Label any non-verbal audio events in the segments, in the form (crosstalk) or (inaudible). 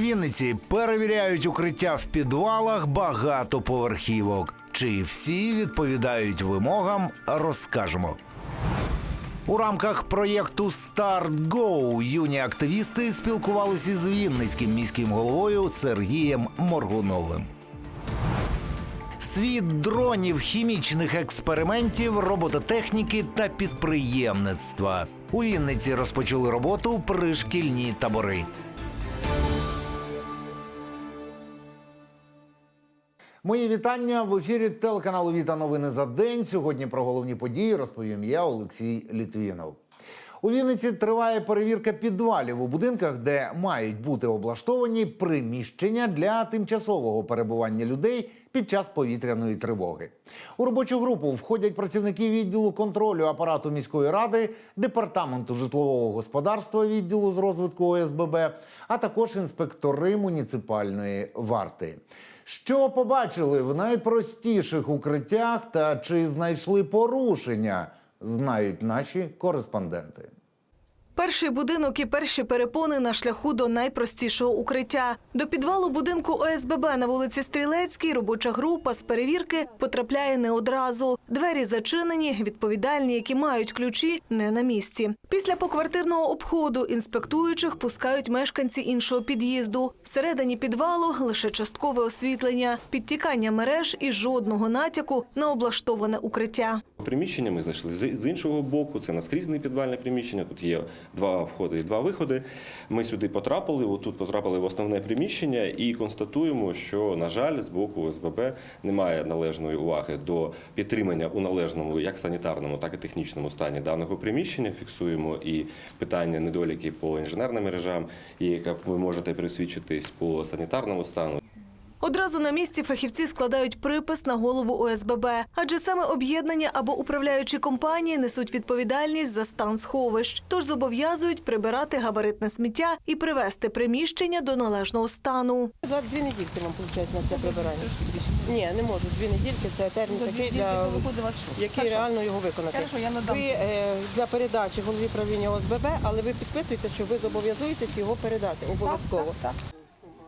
Вінниці перевіряють укриття в підвалах багатоповерхівок. Чи всі відповідають вимогам, розкажемо. У рамках проєкту Старт юні активісти спілкувалися з Вінницьким міським головою Сергієм Моргуновим. Світ дронів, хімічних експериментів, робототехніки та підприємництва. У Вінниці розпочали роботу пришкільні табори. Мої вітання в ефірі телеканалу Віта Новини за день. Сьогодні про головні події розповім я, Олексій Літвінов. У Вінниці триває перевірка підвалів у будинках, де мають бути облаштовані приміщення для тимчасового перебування людей під час повітряної тривоги. У робочу групу входять працівники відділу контролю апарату міської ради, департаменту житлового господарства відділу з розвитку ОСББ, а також інспектори муніципальної варти. Що побачили в найпростіших укриттях та чи знайшли порушення, знають наші кореспонденти. Перший будинок і перші перепони на шляху до найпростішого укриття. До підвалу будинку ОСББ на вулиці Стрілецькій робоча група з перевірки потрапляє не одразу. Двері зачинені, відповідальні, які мають ключі, не на місці. Після поквартирного обходу інспектуючих пускають мешканці іншого під'їзду. Всередині підвалу лише часткове освітлення, підтікання мереж і жодного натяку на облаштоване укриття. Приміщення ми знайшли з іншого боку. Це наскрізне підвальне приміщення. Тут є два входи і два виходи. Ми сюди потрапили. Отут потрапили в основне приміщення і констатуємо, що на жаль, з боку ОСББ немає належної уваги до підтримання у належному, як санітарному, так і технічному стані даного приміщення. Фіксуємо і питання недоліки по інженерним мережам, і як ви можете пересвідчитись по санітарному стану. Одразу на місці фахівці складають припис на голову ОСББ, адже саме об'єднання або управляючі компанії несуть відповідальність за стан сховищ, тож зобов'язують прибирати габаритне сміття і привести приміщення до належного стану. Два дві недільки вам виходить на це прибирання. Ні, не можу. Дві недільки це термін такий для який реально його виконати. Ви е, для передачі голові правління ОСББ, але ви підписуєте, що ви зобов'язуєтесь його передати обов'язково.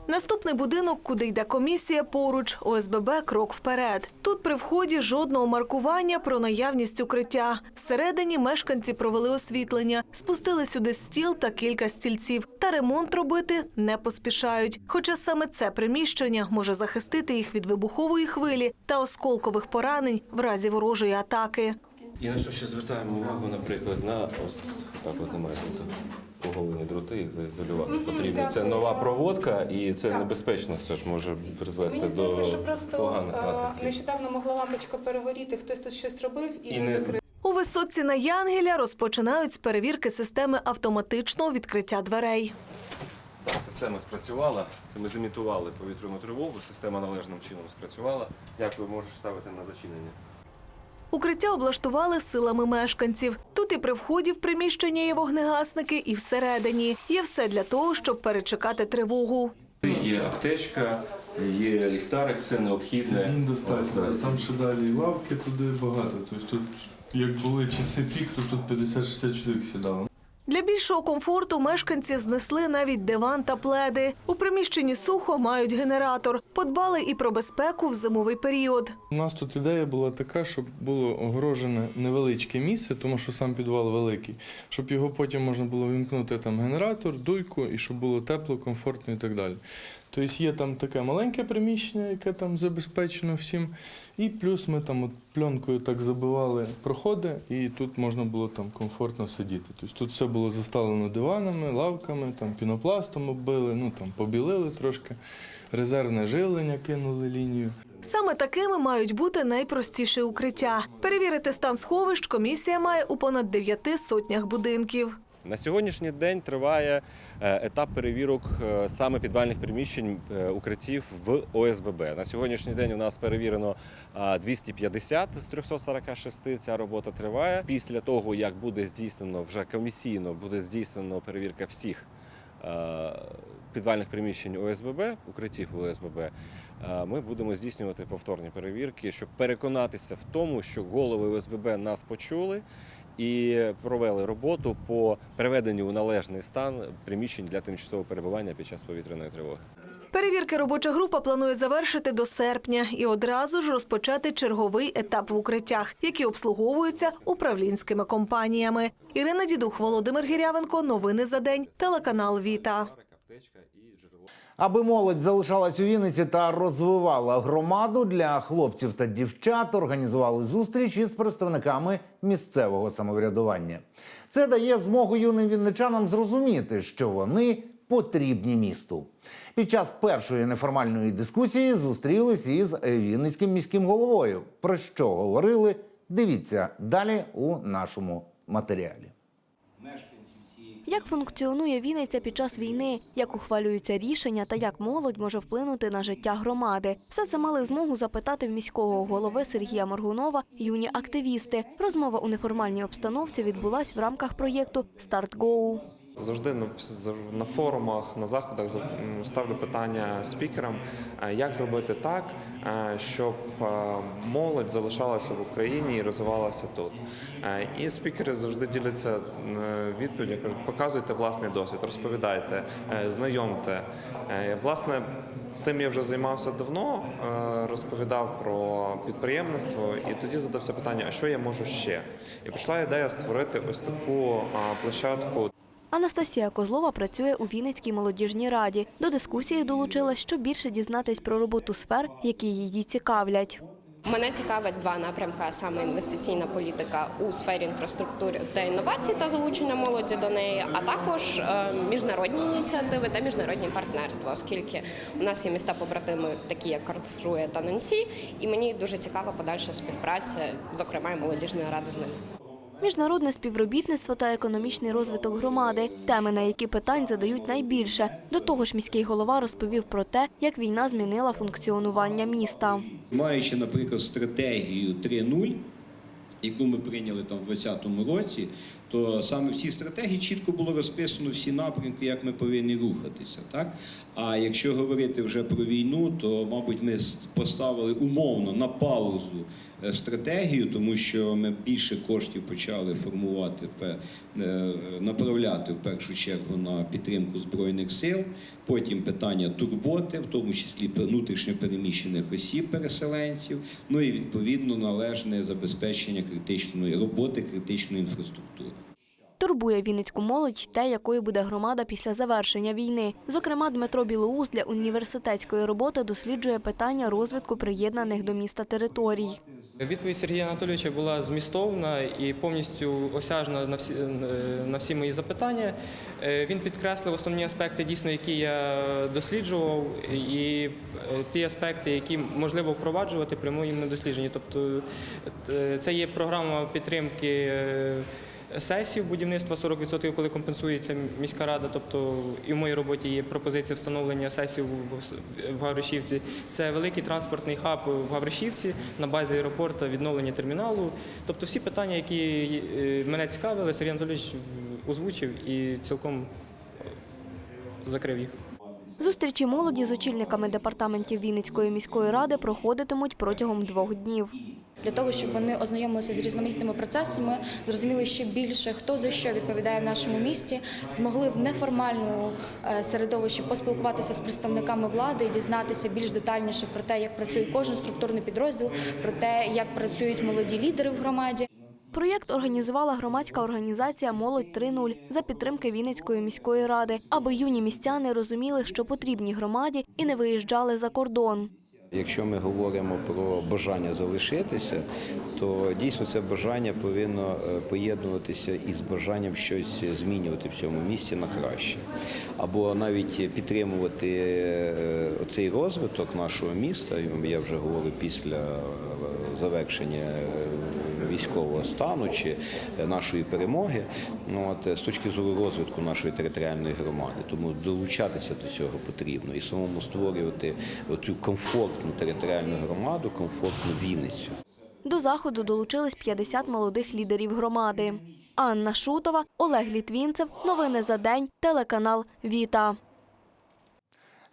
Наступний будинок, куди йде комісія, поруч ОСББ крок вперед. Тут при вході жодного маркування про наявність укриття. Всередині мешканці провели освітлення, спустили сюди стіл та кілька стільців. Та ремонт робити не поспішають. Хоча саме це приміщення може захистити їх від вибухової хвилі та осколкових поранень в разі ворожої атаки. І на що ще звертаємо увагу, наприклад, на ось так от немає тут поголені дроти, їх заізолювати потрібно. Це нова проводка, і це небезпечно. Це ж може призвести Мені до здається, що просто поганих е, наслідків. нещодавно могла лампочка перегоріти, хтось тут щось робив і, І не не закрив. У висотці на Янгеля розпочинають з перевірки системи автоматичного відкриття дверей. Так, система спрацювала. Це ми зімітували повітряну тривогу. Система належним чином спрацювала. Дякую, можеш ставити на зачинення. Укриття облаштували силами мешканців. Тут і при вході в приміщення є вогнегасники, і всередині. Є все для того, щоб перечекати тривогу. Є аптечка, є ліхтарик, все необхідне. Він достатньо. Там ще далі лавки туди багато. Тобто тут, як були часи пік, то тут 50-60 чоловік сідало. Для більшого комфорту мешканці знесли навіть диван та пледи. У приміщенні сухо мають генератор. Подбали і про безпеку в зимовий період. У нас тут ідея була така, щоб було огорожене невеличке місце, тому що сам підвал великий, щоб його потім можна було вімкнути там генератор, дуйку, і щоб було тепло, комфортно і так далі. Тобто є там таке маленьке приміщення, яке там забезпечено всім. І плюс ми там от пленкою так забивали проходи, і тут можна було там комфортно сидіти. Тобто тут все було заставлено диванами, лавками, там пінопластом оббили, ну там побілили трошки, резервне жилення кинули лінію. Саме такими мають бути найпростіші укриття. Перевірити стан сховищ комісія має у понад дев'яти сотнях будинків. На сьогоднішній день триває е, етап перевірок е, саме підвальних приміщень е, укриттів в ОСББ. На сьогоднішній день у нас перевірено а, 250 з 346. Ця робота триває. Після того, як буде здійснено вже комісійно, буде здійснено перевірка всіх підвальних приміщень ОСББ, укриттів ОСББ, ми будемо здійснювати повторні перевірки, щоб переконатися в тому, що голови ОСББ нас почули і провели роботу по приведенню у належний стан приміщень для тимчасового перебування під час повітряної тривоги. Перевірки робоча група планує завершити до серпня і одразу ж розпочати черговий етап в укриттях, які обслуговуються управлінськими компаніями. Ірина Дідух, Володимир Гірявенко. Новини за день. Телеканал Віта. Аби молодь залишалась у Вінниці та розвивала громаду для хлопців та дівчат, організували зустріч із представниками місцевого самоврядування. Це дає змогу юним вінничанам зрозуміти, що вони потрібні місту. Під час першої неформальної дискусії зустрілись із Вінницьким міським головою. Про що говорили? Дивіться далі у нашому матеріалі. Як функціонує Вінниця під час війни, як ухвалюються рішення та як молодь може вплинути на життя громади? Все це мали змогу запитати в міського голови Сергія Моргунова юні активісти. Розмова у неформальній обстановці відбулась в рамках проєкту Старт Гоу. Завжди на, форумах, на заходах за- ставлю питання спікерам, е, як зробити так, е, щоб е, молодь залишалася в Україні і розвивалася тут. І спікери завжди діляться відповіддю, кажуть, показуйте власний досвід, розповідайте, знайомте. Власне, цим я вже займався давно, розповідав про підприємництво, і тоді задався питання, а що я можу ще? І прийшла ідея створити ось таку площадку Анастасія Козлова працює у Вінницькій молодіжній раді. До дискусії долучилась, щоб більше дізнатись про роботу сфер, які її цікавлять. Мене цікавить два напрямки, саме інвестиційна політика у сфері інфраструктури та інновацій та залучення молоді до неї, а також е, міжнародні ініціативи та міжнародні партнерства, оскільки у нас є міста побратими, такі як Карлсрує та Нансі, і мені дуже цікава подальша співпраця, зокрема молодіжної ради з ними. Міжнародне співробітництво та економічний розвиток громади теми, на які питань задають найбільше. До того ж, міський голова розповів про те, як війна змінила функціонування міста. Маючи, наприклад, стратегію 3.0, яку ми прийняли там в 2020 році, то саме в цій стратегії чітко було розписано всі напрямки, як ми повинні рухатися. Так? А якщо говорити вже про війну, то, мабуть, ми поставили умовно на паузу е, стратегію, тому що ми більше коштів почали формувати, е, направляти в першу чергу на підтримку збройних сил, потім питання турботи, в тому числі внутрішньо переміщених осіб, переселенців, ну і відповідно належне забезпечення критичної роботи критичної інфраструктури. Турбує Вінницьку молодь те, якою буде громада після завершення війни. Зокрема, Дмитро Білоус для університетської роботи досліджує питання розвитку приєднаних до міста територій. Відповідь Сергія Анатолійовича була змістовна і повністю осяжна на всі, на всі мої запитання. Е, Він підкреслив основні аспекти, дійсно, які я досліджував, і ті аспекти, які можливо впроваджувати при моєму дослідженні. Тобто е, це є програма підтримки. е, Сесію будівництва 40%, коли компенсується міська рада. Тобто і в моїй роботі є пропозиція встановлення сесії в- Гавришівці. Це великий транспортний хаб в Гавришівці на базі аеропорту, відновлення терміналу. Тобто всі питання, які е, мене цікавили, Сергій Анатолійович озвучив і цілком е, закрив їх. Зустрічі молоді з очільниками департаментів Вінницької міської ради проходитимуть протягом двох днів. для того, щоб вони ознайомилися з різноманітними процесами, зрозуміли ще більше, хто за що відповідає в нашому місті, змогли в неформальному е, середовищі поспілкуватися з представниками влади і дізнатися більш детальніше про те, як працює кожен структурний підрозділ, про те, як працюють молоді лідери в громаді. Проєкт організувала громадська організація Молодь 3.0 за підтримки Вінницької міської ради, аби юні містяни розуміли, що потрібні громаді і не виїжджали за кордон. Якщо ми говоримо про бажання залишитися, то дійсно це бажання повинно е, поєднуватися із бажанням щось змінювати в цьому місці на краще, або навіть підтримувати е, цей розвиток нашого міста. Я вже говорю після е, завершення військового стану чи е, нашої перемоги. Ну, От, е, з точки зору розвитку нашої територіальної громади, тому долучатися до цього потрібно і самому створювати цю комфортну територіальну громаду, комфортну Вінницю. До заходу долучились 50 молодих лідерів громади. Анна Шутова, Олег Літвінцев. Новини за день. Телеканал Віта.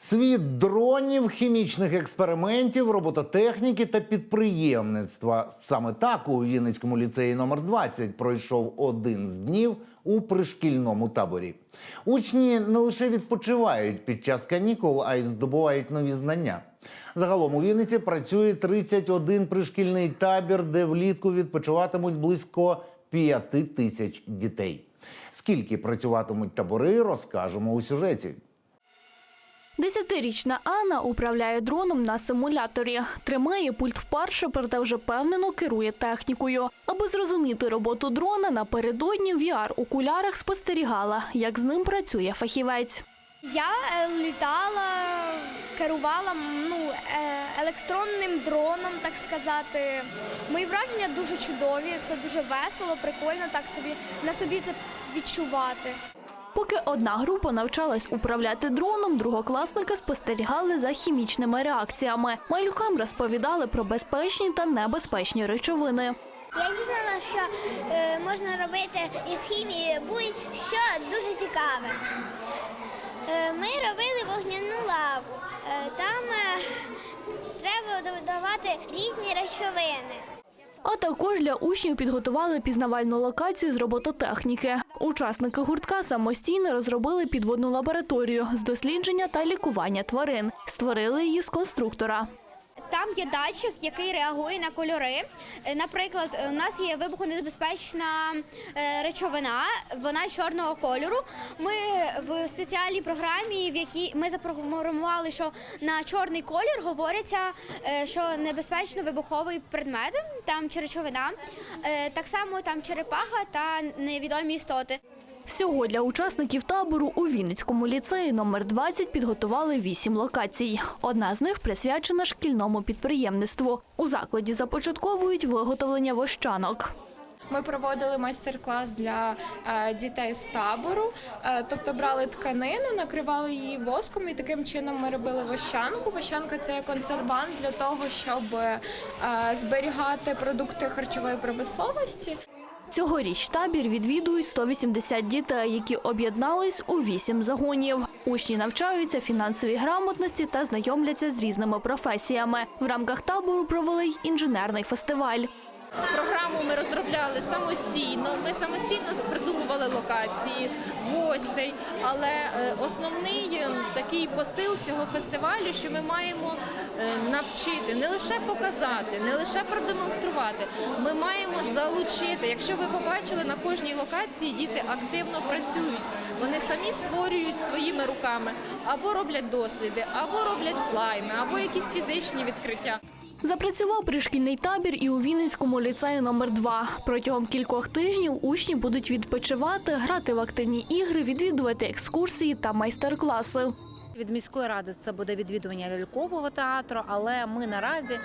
Світ дронів, хімічних експериментів, робототехніки та підприємництва. Саме так у Вінницькому ліцеї номер 20 пройшов один з днів у пришкільному таборі. Учні не лише відпочивають під час канікул, а й здобувають нові знання. Загалом у Вінниці працює 31 пришкільний табір, де влітку відпочиватимуть близько 5 тисяч дітей. Скільки працюватимуть табори, розкажемо у сюжеті. Десятирічна Анна управляє дроном на симуляторі. Тримає пульт вперше, проте вже впевнено керує технікою. Аби зрозуміти роботу дрона, напередодні в VR-окулярах спостерігала, як з ним працює фахівець. Я е, літала, керувала ну, е, електронним дроном, так сказати. Мої враження дуже чудові, це дуже весело, прикольно так собі на собі це відчувати. Поки одна група навчалась управляти дроном, другокласники спостерігали за хімічними реакціями. Малюкам розповідали про безпечні та небезпечні речовини. Я дізнала, що е, можна робити із хімії будь-що дуже цікаве. Е, ми робили вогняну лаву. Е, там е, треба додавати різні речовини. А також для учнів підготували пізнавальну локацію з робототехніки. Учасники гуртка самостійно розробили підводну лабораторію з дослідження та лікування тварин. Створили її з конструктора. Там є датчик, який реагує на кольори. Е, Наприклад, у нас є вибухонебезпечна е, речовина, вона чорного кольору. Ми в спеціальній програмі, в якій ми запрограмували, що на чорний колір говориться, е, що небезпечно вибуховий предмет, там чи речовина. Так само там черепаха та невідомі істоти. Всього для учасників табору у Вінницькому ліцеї номер 20 підготували вісім локацій. Одна з них присвячена шкільному підприємництву. У закладі започатковують виготовлення вощанок. Ми проводили майстер-клас для е, дітей з табору, Е, тобто брали тканину, накривали її воском, і таким чином ми робили вощанку. Вощанка це консервант для того, щоб е, зберігати продукти харчової промисловості. Цьогоріч табір відвідують 180 дітей, які об'єднались у вісім загонів. Учні навчаються фінансовій грамотності та знайомляться з різними професіями. В рамках табору провели й інженерний фестиваль. Програму ми розробляли самостійно. Ми самостійно придумували локації, гостей. Але е, основний е, такий посил цього фестивалю, що ми маємо е, навчити, не лише показати, не лише продемонструвати. Ми маємо залучити. Якщо ви побачили на кожній локації, діти активно працюють. Вони самі створюють своїми руками або роблять досліди, або роблять слайми, або якісь фізичні відкриття. Запрацював пришкільний табір і у Вінницькому ліцею номер 2 Протягом кількох тижнів учні будуть відпочивати, грати в активні ігри, відвідувати екскурсії та майстер-класи. Від міської ради це буде відвідування лялькового театру, але ми наразі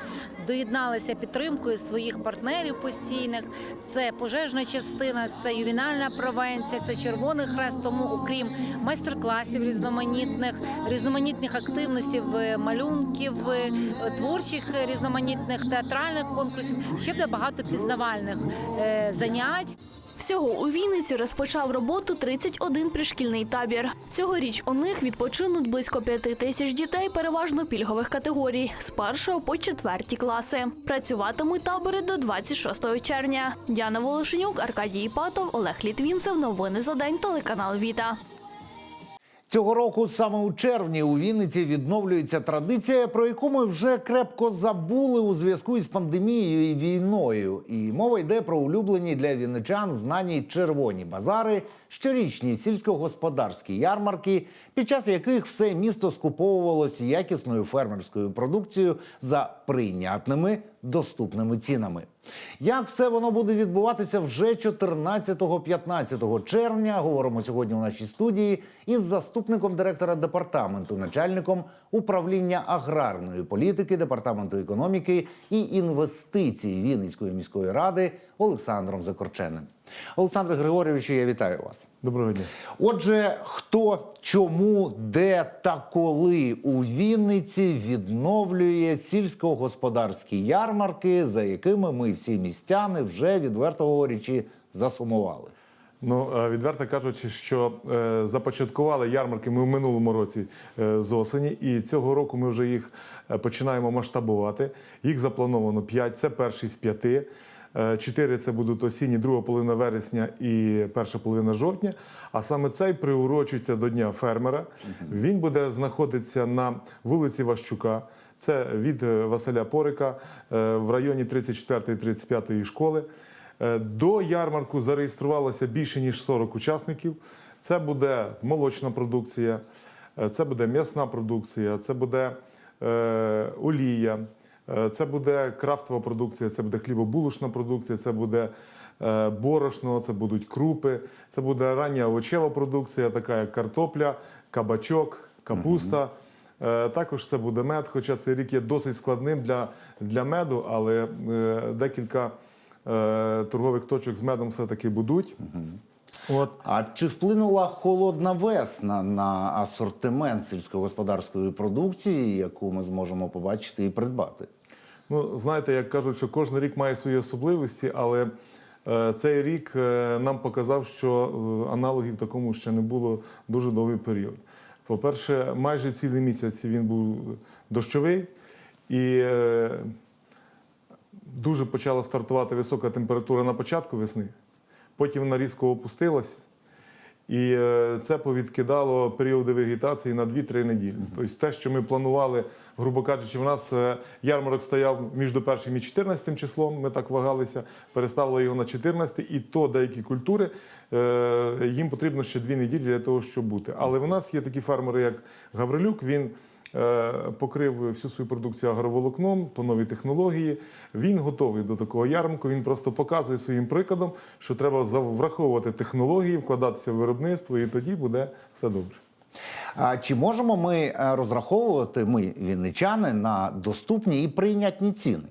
доєдналися підтримкою своїх партнерів постійних. Це пожежна частина, це ювінальна превенція, це Червоний Хрест. Тому, окрім майстер-класів різноманітних, різноманітних активностей, малюнків, творчих різноманітних театральних конкурсів, ще буде багато пізнавальних е, занять. Всього у Вінниці розпочав роботу 31 пришкільний табір. Цьогоріч у них відпочинуть близько 5 тисяч дітей, переважно пільгових категорій, з першого по четверті класи. Працюватимуть табори до 26 червня. Діана Волошенюк, Аркадій Патов, Олег Літвінцев. Новини за день. Телеканал Віта. Цього року саме у червні у Вінниці відновлюється традиція, про яку ми вже крепко забули у зв'язку із пандемією і війною. І мова йде про улюблені для вінничан знані червоні базари, щорічні сільськогосподарські ярмарки, під час яких все місто скуповувалося якісною фермерською продукцією за прийнятними доступними цінами. Як все воно буде відбуватися вже 14-15 червня? Говоримо сьогодні у нашій студії із заступником директора департаменту, начальником управління аграрної політики департаменту економіки і інвестицій Вінницької міської ради Олександром Закорченим. Олександре Григорійовичу, я вітаю вас. Доброго дня. Отже, хто, чому, де та коли у Вінниці відновлює сільськогосподарські ярмарки, за якими ми всі містяни вже відверто говорячи засумували. Ну, е, відверто кажучи, що е, започаткували ярмарки ми в минулому році е, з осені, і цього року ми вже їх починаємо масштабувати. Їх заплановано 5, це перший з п'яти. Чотири це будуть осінні, друга половина вересня і перша половина жовтня. А саме цей приурочується до Дня фермера. Він буде знаходитися на вулиці Ващука. Це від е, Василя Порика е, в районі 34-35 школи. Е, До ярмарку зареєструвалося більше ніж 40 учасників. Це буде молочна продукція, це буде м'ясна продукція, це буде олія, це буде крафтова продукція, це буде хлібобулочна продукція, це буде е, борошно, це будуть крупи, це буде рання овочева продукція, така як картопля, кабачок, капуста. Е, Також це буде мед, хоча цей рік є досить складним для, для меду, але е, декілька е, торгових точок з медом все-таки будуть. От. А чи вплинула холодна весна на асортимент сільськогосподарської продукції, яку ми зможемо побачити і придбати? Ну, знаєте, як кажуть, що кожен рік має свої особливості, але е, цей рік е, нам показав, що е, аналогів такому ще не було дуже довгий період. По-перше, майже цілий місяць він був дощовий і дуже почала стартувати висока температура на початку весни, потім вона різко опустилася. І е, це повідкидало періоди вегетації на 2-3 неділі. Тобто те, що ми планували, грубо кажучи, в нас е, ярмарок стояв між першим і 14 числом, ми так вагалися, переставили його на 14, і то деякі культури, е, їм потрібно ще 2 неділі для того, щоб бути. Але в нас є такі фермери, як Гаврилюк, він покрив всю свою продукцію агроволокном по новій технології. Він готовий до такого ярмарку. Він просто показує своїм прикладом, що треба враховувати технології, вкладатися в виробництво, і тоді буде все добре. А чи можемо ми е, розраховувати, ми, вінничани, на доступні і прийнятні ціни?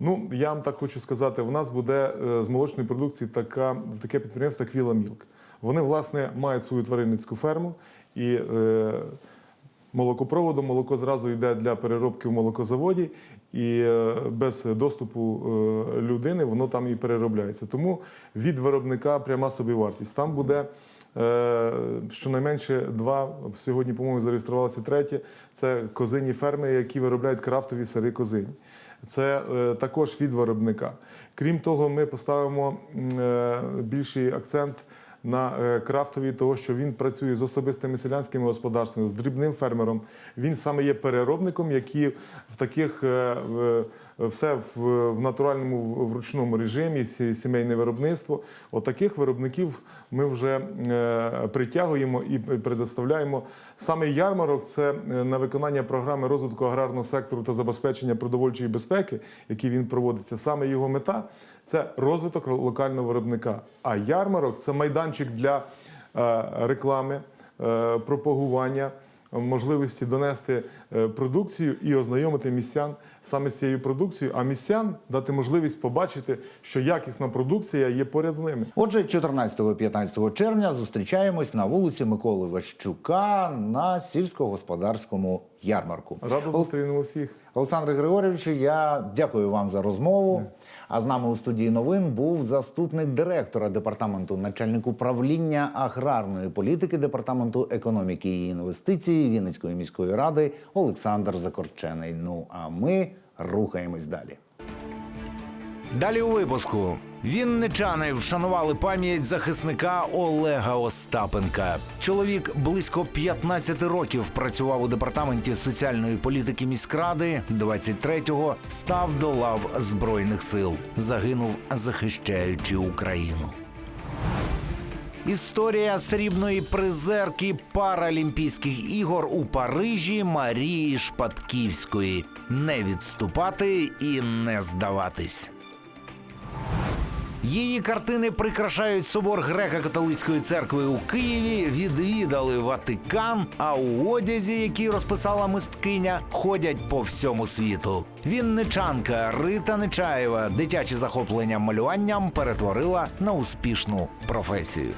Ну, я вам так хочу сказати, в нас буде е, з молочної продукції така, таке підприємство, як Віла Мілк. Вони, власне, мають свою тваринницьку ферму і е, молокопроводом молоко зразу йде для переробки в молокозаводі, і е, без доступу е, людини воно там і переробляється. Тому від виробника пряма собівартість. Там буде е, щонайменше два, сьогодні, по-моєму, зареєструвалося третє. Це козині ферми, які виробляють крафтові сири козині. Це також від виробника. Крім того, ми поставимо більший акцент на е, крафтові, того, що він працює з особистими селянськими господарствами, з дрібним фермером. Він саме є переробником, який в таких е, все в, в натуральному в- в ручному режимі, сімейне виробництво. От таких виробників ми вже е, притягуємо і предоставляємо. Саме ярмарок це е, на виконання програми розвитку аграрного сектору та забезпечення продовольчої безпеки, який він проводиться. Саме його мета це розвиток локального виробника. А ярмарок це майданчик для е, реклами, пропагування, можливості донести е, продукцію і ознайомити містян саме з цією продукцією, а містян дати можливість побачити, що якісна продукція є поряд з ними. Отже, 14-15 червня зустрічаємось на вулиці Миколи Ващука на сільськогосподарському ярмарку. Радо зустрінемо всіх. Олександре Григорійовичу, я дякую вам за розмову. А з нами у студії новин був заступник директора департаменту, начальник управління аграрної політики департаменту економіки і інвестицій Вінницької міської ради Олександр Закорчений. Ну а ми рухаємось далі. Далі у випуску вінничани вшанували пам'ять захисника Олега Остапенка. Чоловік близько 15 років працював у департаменті соціальної політики міськради. 23-го став до лав збройних сил. Загинув, захищаючи Україну. Історія срібної призерки Паралімпійських ігор у Парижі Марії Шпатківської. Не відступати і не здаватись. Її картини прикрашають собор греко-католицької церкви у Києві, відвідали Ватикан, а у одязі, який розписала мисткиня, ходять по всьому світу. Вінничанка Рита Нечаєва дитяче захоплення малюванням перетворила на успішну професію.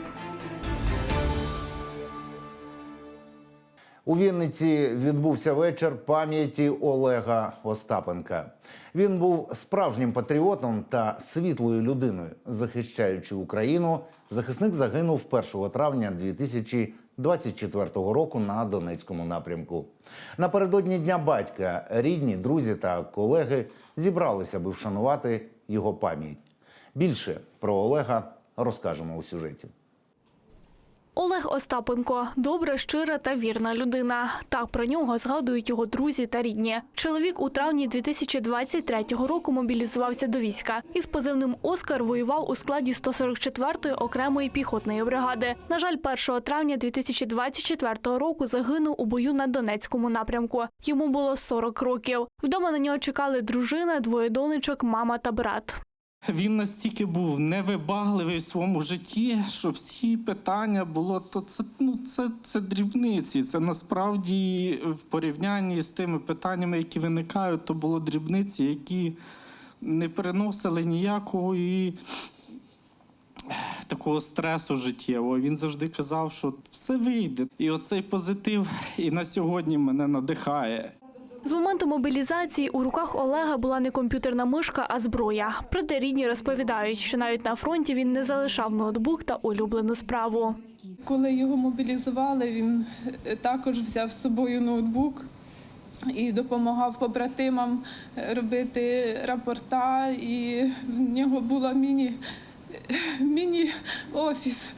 У Вінниці відбувся вечір пам'яті Олега Остапенка. Він був справжнім патріотом та світлою людиною. Захищаючи Україну, захисник загинув 1 травня 2024 року на Донецькому напрямку. Напередодні Дня батька рідні, друзі та колеги зібралися, аби вшанувати його пам'ять. Більше про Олега розкажемо у сюжеті. Олег Остапенко добра, щира та вірна людина. Так про нього згадують його друзі та рідні. Чоловік у травні 2023 року мобілізувався до війська. Із позивним Оскар воював у складі 144-ї окремої піхотної бригади. На жаль, 1 травня 2024 року загинув у бою на Донецькому напрямку. Йому було 40 років. Вдома на нього чекали дружина, двоє донечок, мама та брат. Він настільки був невибагливий в своєму житті, що всі питання було то це ну це, це дрібниці. Це насправді в порівнянні з тими питаннями, які виникають, то було дрібниці, які не переносили ніякої такого стресу життєвого. Він завжди казав, що все вийде. І оцей позитив і на сьогодні мене надихає. З моменту мобілізації у руках Олега була не комп'ютерна мишка, а зброя. Проте рідні розповідають, що навіть на фронті він не залишав ноутбук та улюблену справу. Коли його мобілізували, він е, також взяв з собою ноутбук і допомагав побратимам е, робити рапорта. І в нього була міні, (laughs) міні-офіс.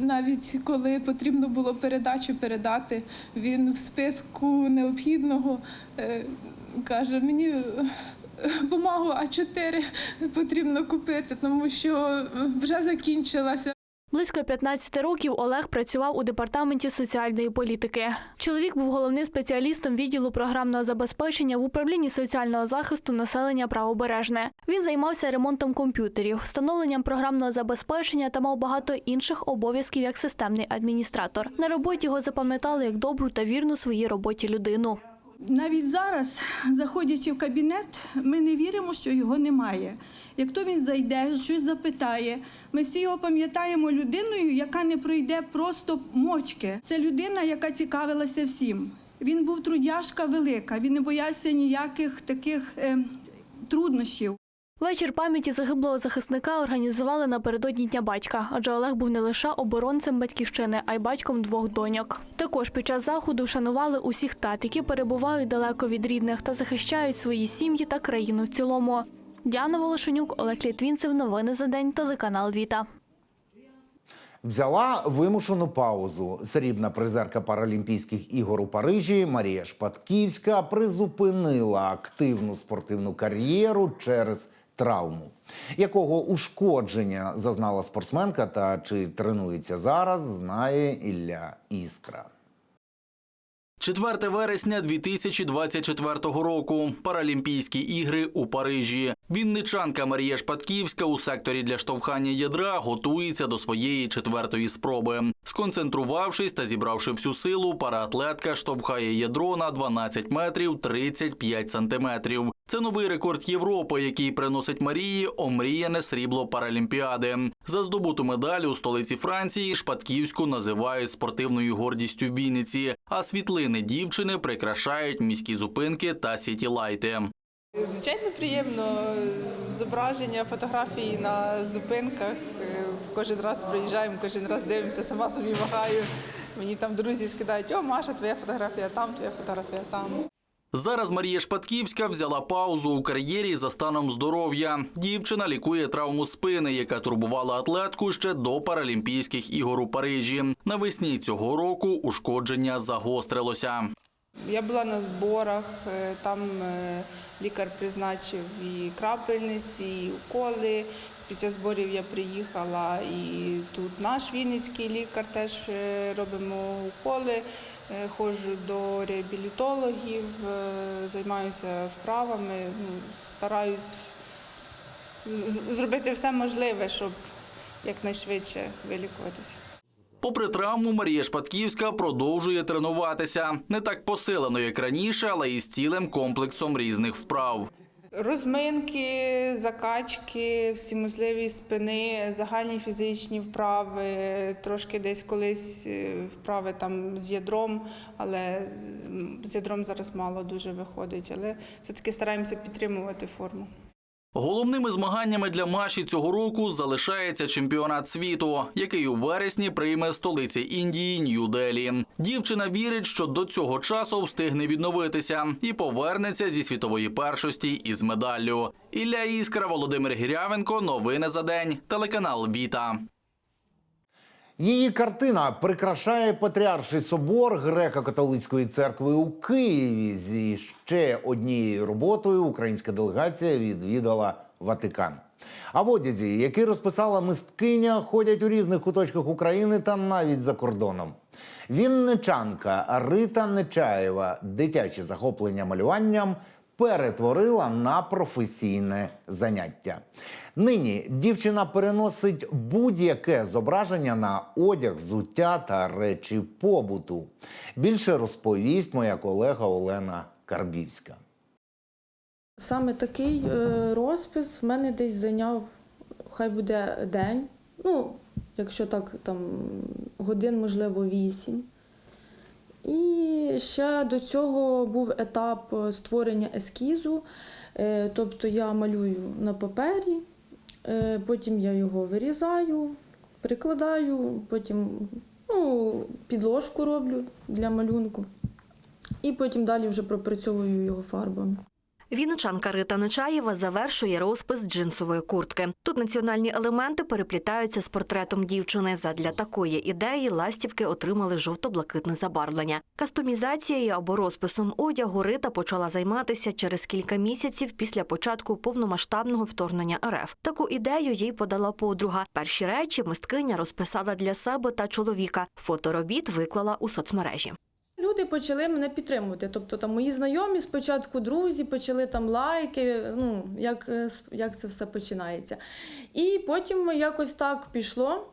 Навіть коли потрібно було передачу передати, він в списку необхідного е, каже, мені е, бумагу А4 потрібно купити, тому що вже закінчилася. Близько 15 років Олег працював у департаменті соціальної політики. Чоловік був головним спеціалістом відділу програмного забезпечення в управлінні соціального захисту населення правобережне. Він займався ремонтом комп'ютерів, встановленням програмного забезпечення та мав багато інших обов'язків як системний адміністратор. На роботі його запам'ятали як добру та вірну своїй роботі людину. Навіть зараз, заходячи в кабінет, ми не віримо, що його немає. Як то він зайде, щось запитає, ми всі його пам'ятаємо людиною, яка не пройде просто мовчки. Це людина, яка цікавилася всім. Він був трудяжка велика, він не боявся ніяких таких е, труднощів. Вечір пам'яті загиблого захисника організували напередодні Дня батька, адже Олег був не лише оборонцем батьківщини, а й батьком двох доньок. Також під час заходу вшанували усіх тат, які перебувають далеко від рідних та захищають свої сім'ї та країну в цілому. Діана Волошенюк, Олег Літвінцев. Новини за день. Телеканал Віта. Взяла вимушену паузу. Срібна призерка Паралімпійських ігор у Парижі Марія Шпатківська призупинила активну спортивну кар'єру через травму. Якого ушкодження зазнала спортсменка та чи тренується зараз, знає Ілля Іскра. 4 вересня 2024 року. Паралімпійські ігри у Парижі. Вінничанка Марія Шпатківська у секторі для штовхання ядра готується до своєї четвертої спроби. Сконцентрувавшись та зібравши всю силу, параатлетка штовхає ядро на 12 метрів 35 сантиметрів. Це новий рекорд Європи, який приносить Марії омріяне срібло Паралімпіади. За здобуту медаль у столиці Франції Шпатківську називають спортивною гордістю Вінниці, а світлини дівчини прикрашають міські зупинки та сітілайти. Звичайно, приємно зображення, фотографії на зупинках. Е, Кожен раз приїжджаємо, кожен раз дивимося, сама собі вагаю. Мені там друзі скидають, о, Маша, твоя фотографія там, твоя фотографія там. Зараз Марія Шпатківська взяла паузу у кар'єрі за станом здоров'я. Дівчина лікує травму спини, яка турбувала атлетку ще до Паралімпійських ігор у Парижі. Навесні цього року ушкодження загострилося. Я була на зборах, е, там е, лікар призначив і крапельниці, і уколи. Після зборів я приїхала і тут наш вінницький лікар теж е, робимо уколи. Е, Ходжу до реабілітологів, е, займаюся вправами, ну, стараюсь з- з- зробити все можливе, щоб якнайшвидше вилікуватися. Попри травму, Марія Шпатківська продовжує тренуватися не так посилено, як раніше, але із цілим комплексом різних вправ. Розминки, закачки, всі можливі спини, загальні фізичні вправи, трошки десь колись е, вправи там з ядром, але з ядром зараз мало дуже виходить, але все-таки стараємося підтримувати форму. Головними змаганнями для Маші цього року залишається чемпіонат світу, який у вересні прийме столиця Індії Нью-Делі. Дівчина вірить, що до цього часу встигне відновитися і повернеться зі світової першості із медаллю. Ілля Іскра, Володимир Гірявенко. Новини за день. Телеканал Віта. Її картина прикрашає Патріарший собор греко-католицької церкви у Києві. Зі ще однією роботою українська делегація відвідала Ватикан. А в одязі, який розписала мисткиня, ходять у різних куточках України та навіть за кордоном. Вінничанка Рита Нечаєва дитяче захоплення малюванням перетворила на професійне заняття. Нині дівчина переносить будь-яке зображення на одяг, взуття та речі побуту. Більше розповість моя колега Олена Карбівська. Саме такий е, розпис в мене десь зайняв, хай буде день. Ну, якщо так, там годин, можливо, вісім. І ще до цього був етап е, створення ескізу. Е, Тобто я малюю на папері, е, потім я його вирізаю, прикладаю, потім ну, підложку роблю для малюнку. І потім далі вже пропрацьовую його фарбами. Вінничанка Рита Нечаєва завершує розпис джинсової куртки. Тут національні елементи переплітаються з портретом дівчини. Задля такої ідеї ластівки отримали жовто-блакитне забарвлення. Кастомізацією або розписом одягу Рита почала займатися через кілька місяців після початку повномасштабного вторгнення РФ. Таку ідею їй подала подруга. Перші речі мисткиня розписала для себе та чоловіка. Фоторобіт виклала у соцмережі. Люди почали мене підтримувати. Тобто там мої знайомі, спочатку друзі, почали там лайки, ну як, е, як це все починається. І потім якось так пішло.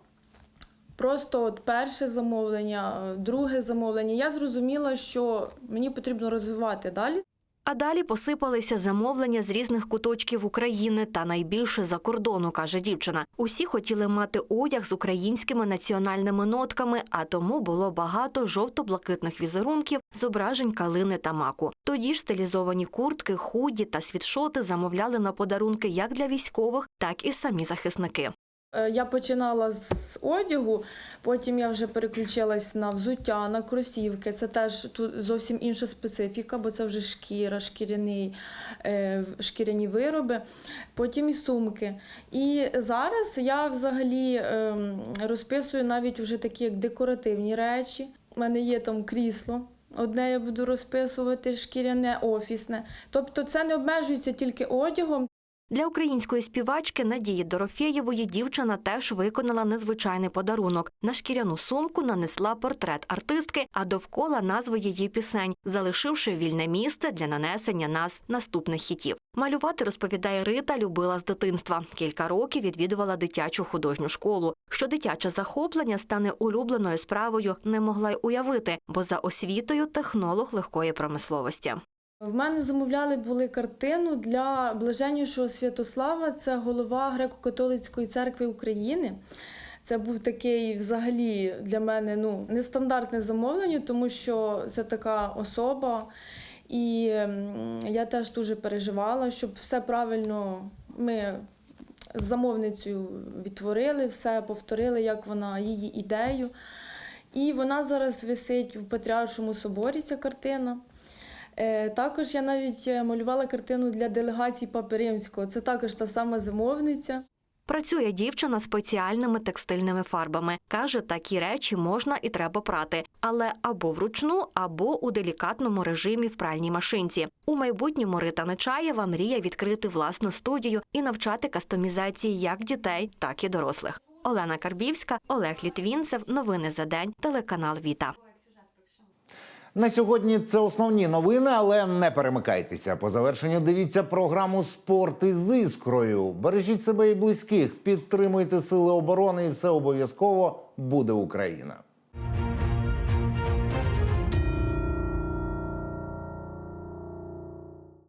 Просто от перше замовлення, е, друге замовлення. Я зрозуміла, що мені потрібно розвивати далі А далі посипалися замовлення з різних куточків України та найбільше за кордону, каже дівчина. Усі хотіли мати одяг з українськими національними нотками, а тому було багато жовто-блакитних візерунків, зображень калини та маку. Тоді ж стилізовані куртки, худі та світшоти замовляли на подарунки як для військових, так і самі захисники. Е, Я починала з одягу, потім я вже переключилась на взуття, на кросівки. Це теж тут зовсім інша специфіка, бо це вже шкіра, шкіряний, е, шкіряні вироби, потім і сумки. І зараз я взагалі ем, розписую навіть вже такі як декоративні речі. У мене є там крісло. Одне я буду розписувати шкіряне, офісне. Тобто це не обмежується тільки одягом. Для української співачки Надії Дорофєєвої дівчина теж виконала незвичайний подарунок. На шкіряну сумку нанесла портрет артистки, а довкола назви її пісень, залишивши вільне місце для нанесення назв наступних хітів. Малювати, розповідає Рита, любила з дитинства. Кілька років відвідувала дитячу художню школу. Що дитяче захоплення стане улюбленою справою, не могла й уявити, бо за освітою технолог легкої промисловості. В мене замовляли були картину для блаженнішого Святослава. Це голова греко-католицької церкви України. Це був такий взагалі для мене ну, нестандартне замовлення, тому що це така особа. І я теж дуже переживала, щоб все правильно ми з замовницею відтворили, все повторили, як вона її ідею. І вона зараз висить в Патріаршому соборі, ця картина. Е, Також я навіть е, малювала картину для делегації Папи Римського. Це також та сама замовниця. Працює дівчина спеціальними текстильними фарбами. Каже, такі речі можна і треба прати, але або вручну, або у делікатному режимі в пральній машинці. У майбутньому Рита Нечаєва мріє відкрити власну студію і навчати кастомізації як дітей, так і дорослих. Олена Карбівська, Олег Літвінцев. Новини за день. Телеканал Віта. На сьогодні це основні новини, але не перемикайтеся. По завершенню дивіться програму Спорт із іскрою. Бережіть себе і близьких, підтримуйте сили оборони, і все обов'язково буде Україна.